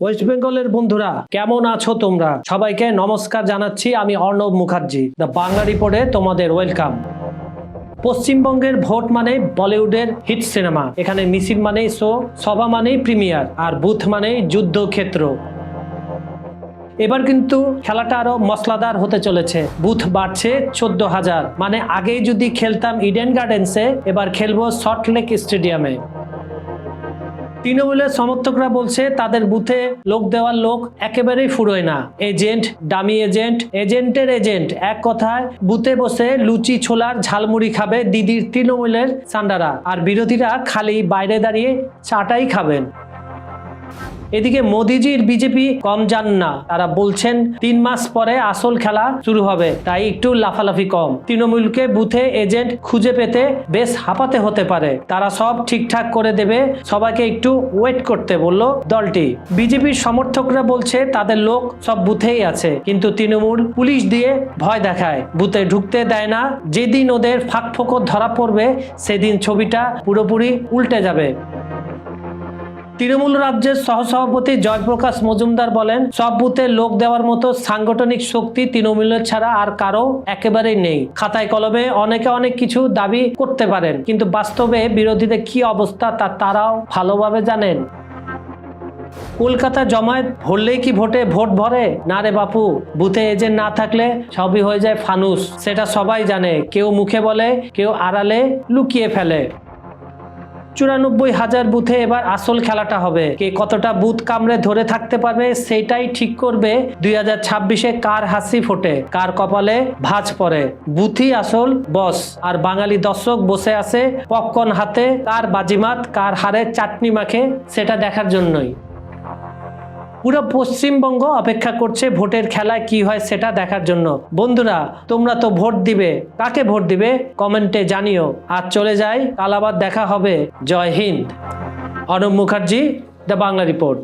West বেঙ্গলের বন্ধুরা, কেমন আছো তোমরা? সবাইকে নমস্কার জানাচ্ছি আমি অর্ণব মুখার্জি দ্য বাংলা রিপোর্টে তোমাদের ওয়েলকাম পশ্চিমবঙ্গের ভোট মানে বলিউডের হিট সিনেমা এখানে মিছিল মানেই শো সভা মানেই প্রিমিয়ার আর বুথ মানেই যুদ্ধক্ষেত্র। এবার কিন্তু খেলাটা আরও মশলাদার হতে চলেছে বুথ বাড়ছে চোদ্দ হাজার। মানে আগেই যদি খেলতাম ইডেন গার্ডেন্সে এবার খেলব সল্টলেক স্টেডিয়ামে তৃণমূলের সমর্থকরা বলছে, তাদের বুথে লোক দেওয়ার লোক একেবারেই ফুরোয় না। এজেন্ট ডামি এজেন্ট, এজেন্টের এজেন্ট। এক কথায়, বুথে বসে লুচি ছোলার ঝালমুড়ি খাবে দিদির তৃণমূলের সান্ডারা আর বিরোধীরা খালি বাইরে দাঁড়িয়ে চাটাই খাবেন। এদিকে মোদিজির বিজেপি কম যান না। তারা বলছেন, তিন মাস পরে আসল খেলা শুরু হবে, তাই একটু লাফালাফি কম। তৃণমূলকে বুথে এজেন্ট খুঁজে পেতে বেশ হাঁপাতে হতে পারে। তারা সব ঠিকঠাক করে দেবে, সবাইকে একটু ওয়েট করতে বলল দলটি। বিজেপির সমর্থকরা বলছে, তাদের লোক সব বুথেই আছে, কিন্তু তৃণমূল পুলিশ দিয়ে ভয় দেখায়। বুথে ঢুকতে দেয় না, যেদিন ওদের ফাঁক ফোকর ধরা পড়বে, সেদিন ছবিটা পুরোপুরি উল্টে যাবে। তৃণমূল রাজ্যের সহসভাপতি জয়প্রকাশ মজুমদার বলেন, সব বুথে লোক দেওয়ার মতো সাংগঠনিক শক্তি তৃণমূলের ছাড়া আর কারও একেবারেই নেই। খাতায় কলমে অনেকে অনেক কিছু দাবি করতে পারেন, কিন্তু বাস্তবে বিরোধীদের কি অবস্থা তা তারাও ভালোভাবে জানেন। কলকাতা জমায়েত ভরলেই কি ভোটে ভোট ভরে? না রে বাপু, বুথে এজেন্ট না থাকলে সবই হয়ে যায় ফানুস, সেটা সবাই জানে। কেউ মুখে বলে, কেউ আড়ালে লুকিয়ে ফেলে। চুরানব্বই হাজার বুথে এবার আসল খেলাটা হবে। কে কতটা বুথ কামড়ে ধরে থাকতে পারবে সেটাই ঠিক করবে দুই হাজার ছাব্বিশে কার হাসি ফোটে, কার কপালে ভাঁজ পড়ে। বুথই আসল বস, আর বাঙালি দর্শক বসে আছে পপকর্ন হাতে, কার বাজিমাত, কার হারে চাটনি মাখে, সেটা দেখার জন্যই। পুরো পশ্চিমবঙ্গ অপেক্ষা করছে ভোটের খেলায় কি হয় সেটা দেখার জন্য। বন্ধুরা, তোমরা তো ভোট দিবে। কাকে ভোট দিবে? কমেন্টে জানিও। আর চলে যাই, কাল দেখা হবে। Jai Hind. Anab Mukherjee, the Bangla report.